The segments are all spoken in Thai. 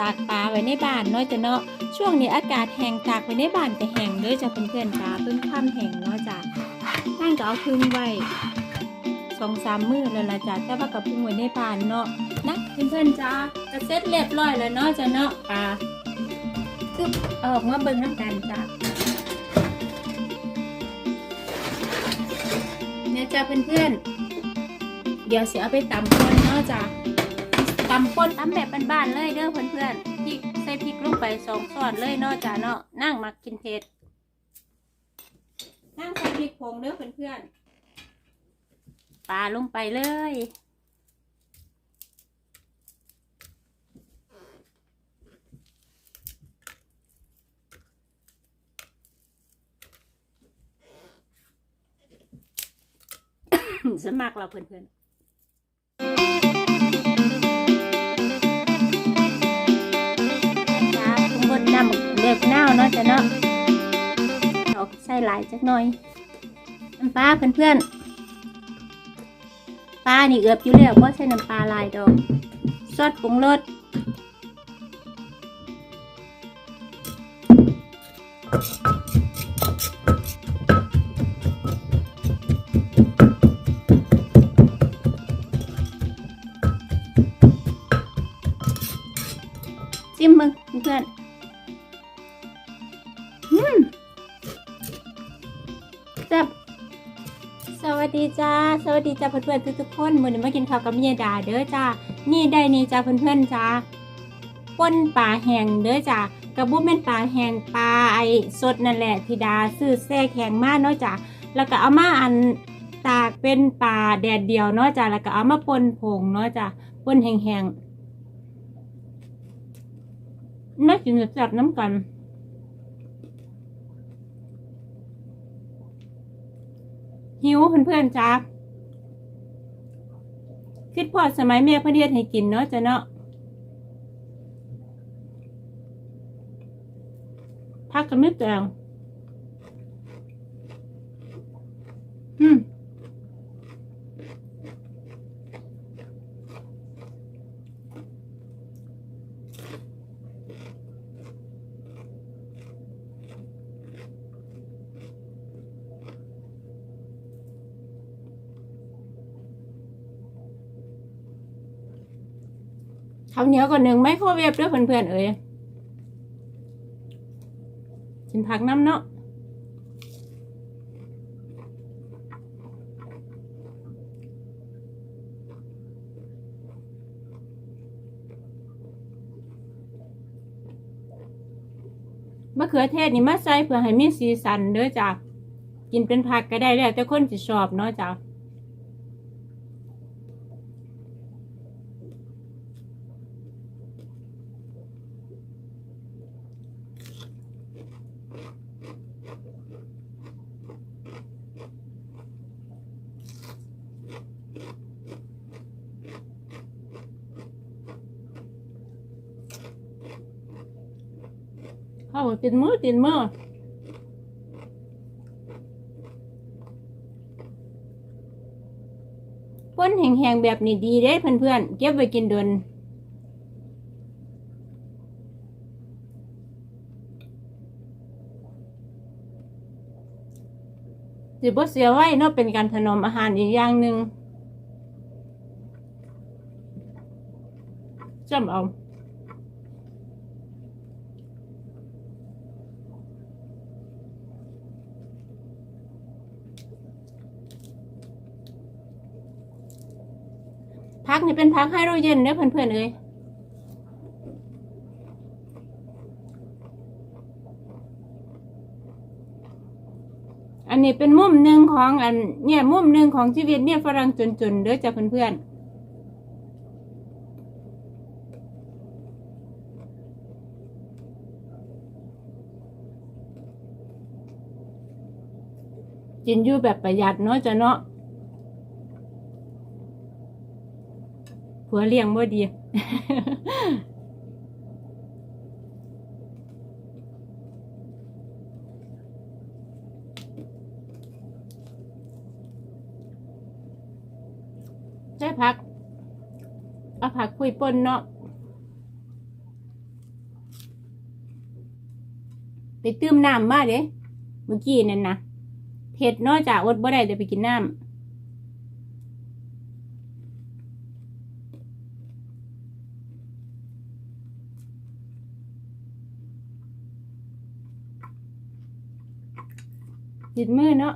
ตากปลาไว้ในบ้านเนาะจ้ะเนาะช่วงนี้อากาศแห้งตากไว้ในบ้านก็แห้งเลยจ้ะเพื่อนๆจ้าเพิ่งค่ำแห้งเนาะจ้ะนั่งก็เอาพึ่งไว้สองสามมื้อแล้วล่ะจ้ะแต่ว่ากับพึ่งไว้ในบ้านเนาะนะเพื่อนๆจ้าก็เสร็จเรียบร้อยแล้วเนาะจ้ะเนาะปลาคือออกมาเบิ่งน้ำกันจ้ะเนี่ยจ้ะเพื่อนๆเดี๋ยวเสียเอาไปตำป่นเนาะจ้ะ ตำป่นตำแบบบ้านๆเลยเด้อเพื่อนๆพริกใส่พริกลงไปสองช้อนเลยเนาะจ้ะเนาะนั่งมักกินเผ็ดนั่งใส่พริกผงเด้อเพื่อนๆปลาลงไปเลยสมัครเราเพื่อนๆ นนำเลือกเน่าวเนาะจ้ะเนาะเอาใส่หลายจักหน่อยน้ำปลาเพื่อนๆปลานี่เอือบอยู่แล้วเพราะใช้น้ำปลาลายดอกซอสปรุงรสจิ้มมึงเพื่อน แซ่บสวัสดีจ้า สวัสดีจ้าเพื่อนๆทุกๆคนวันนี้มากินข้าวกับเมียดาเด้อจ้า นี่ได้นี่จ้าเพื่อนๆจ้าป่นปลาแห้งเด้อจ้ากระบุ้มเป็นปลาแห้งปลาไอสดนั่นแหละที่ดาซื้อแซ่แข็งมากเนาะจ้าแล้วก็เอามาอันตากเป็นปลาแดดเดียวเนาะจ้าแล้วก็เอามาป่นผงเนาะจ้าป่นแห้งๆไม่กินจับน้ำกัน หิวเพื่อนๆจ้าคิดพอสมัยแม่พระเดียดให้กินเนาะจ้ะเนาะพักกันไม่แตง ข้าวเหนียวก่อนหนึ่งไมโครเวฟด้วยเพื่อนๆเอ้ยกินผักน้ำเนาะมะเขือเทศนี่มาใส่เพื่อให้มีสีสันเด้อจ้ะกินเป็นผักก็ได้แล้วแต่คนจะชอบเนาะจ้ะ เข้าติดมือติดมือป้นแห้งๆแบบนี้ดีเด้เพื่อนๆ เก็บไว้กินเดินสิบเสียไว้นาะเป็นการถนอมอาหารอีกอย่างหนึ่งจำเอา พักนี่เป็นพักไฮโดรเจนเด้อเพื่อนๆเอ้ยอันนี้เป็นมุมหนึ่งของอันเนี่ยมุมหนึ่งของชีวิตเนี่ยฝรั่งจนๆเด้อจ้ะเพื่อนๆกินอยู่แบบประหยัดเนาะจ้ะเนาะ ผัวเลี้ยงบ่ดีได้ผัก เอาผักคุยป่นเนาะไปตื้มน้ำมาเด้เมื่อกี้นั่นนะเผ็ดนอกจากอดบ่ได้จะไปกินน้ำ ตินมือเนาะ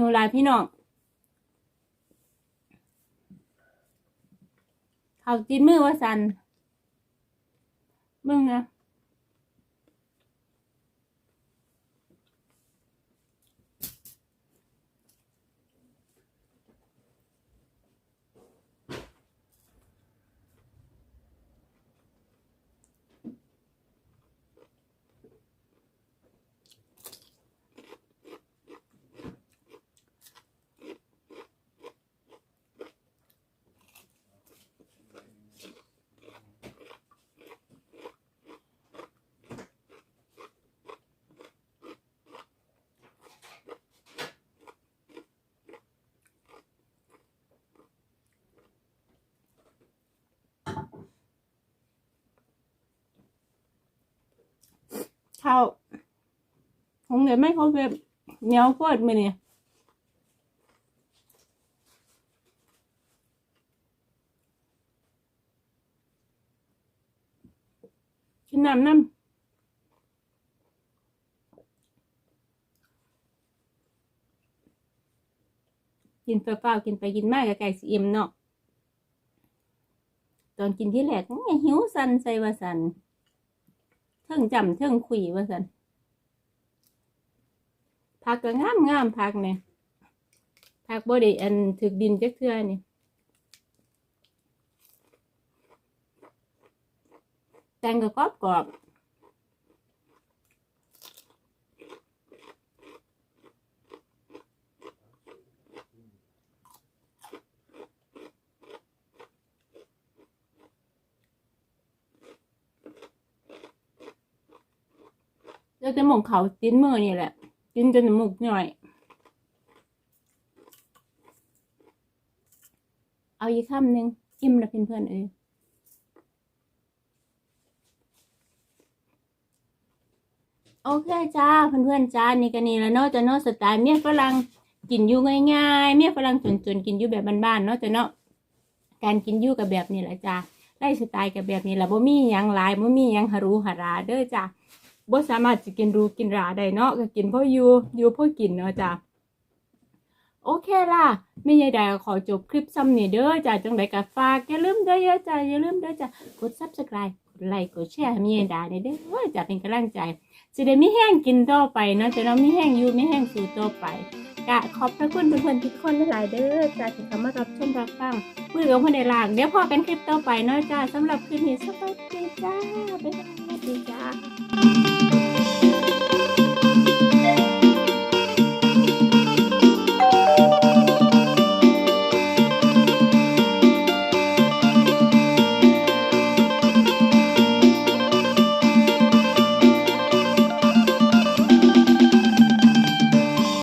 หิวหลายพี่น้องเขาจินมือว่าสันมึงนะ ข้าคงเดี๋ยวไม่เขาแบบเหนียวโคตรมเนี่ยกินน้ำน้ำกินเปล่าๆกินไปกินมากกับไก่สีเอ็มเนาะตอนกินที่แรกแม่หิวสันใส่ว่าสัน ทิงจำเทิงคุยว่าสันผักก็งามงามผักเนี่ยผักบ่ได้อันถึกดินจักเทื่อนี่แตงก็กรอบกรอบ แล้วแต่หมองเขาติ้นมือนี่แหละกินจนน้ำมูกหน่อย เอาอีกคำหนึ่งอิ่มแล้วเพื่อนๆเอ้ยโอเคจ้าเพื่อนๆจ้านี่ก็นี่แล้วเนาะจะเนาะสไตล์เมียฝรั่งกินอยู่ง่ายๆ เมียฝรั่งจนๆกินอยู่แบบบ้านๆเนาะจะเนาะการกินอยู่กับแบบนี้แหละจ้าไล่สไตล์กับแบบนี้แหละบ่มียังหลายบ่มียังหารูหาราเด้อจ้า บ่สามารถจะกินรูกินราได้เนาะก็กินเพราะอยู่อยู่เพราะกินเนาะจ้ะโอเคล่ะไม่ยายได้ขอจบคลิปซ้ำนี่เด้อจ้ะจังไดก็ฝากอย่าลืมเด้อจ้ะอย่าลืมเด้อจ้ะกด Subscribe กดไลค์กดแชร์ให้แม่ยายดาเด้อจ้ะเป็นกำลังใจสิได้มีแห้งกินต่อไปเนาะจะเนาะมีแห้งอยู่มีแห้งสู่ต่อไปกะขอบพระคุณเพื่อนๆทุกคนหลายๆเด้อจ้ะที่เข้ามารับชมรับฟังมือกับคนในลางเดี๋ยวพอกันคลิปต่อไปเนาะจ้ะสำหรับคลิปนี้สวัสดีจ้าบ๊ายบายสวัสดีจ้า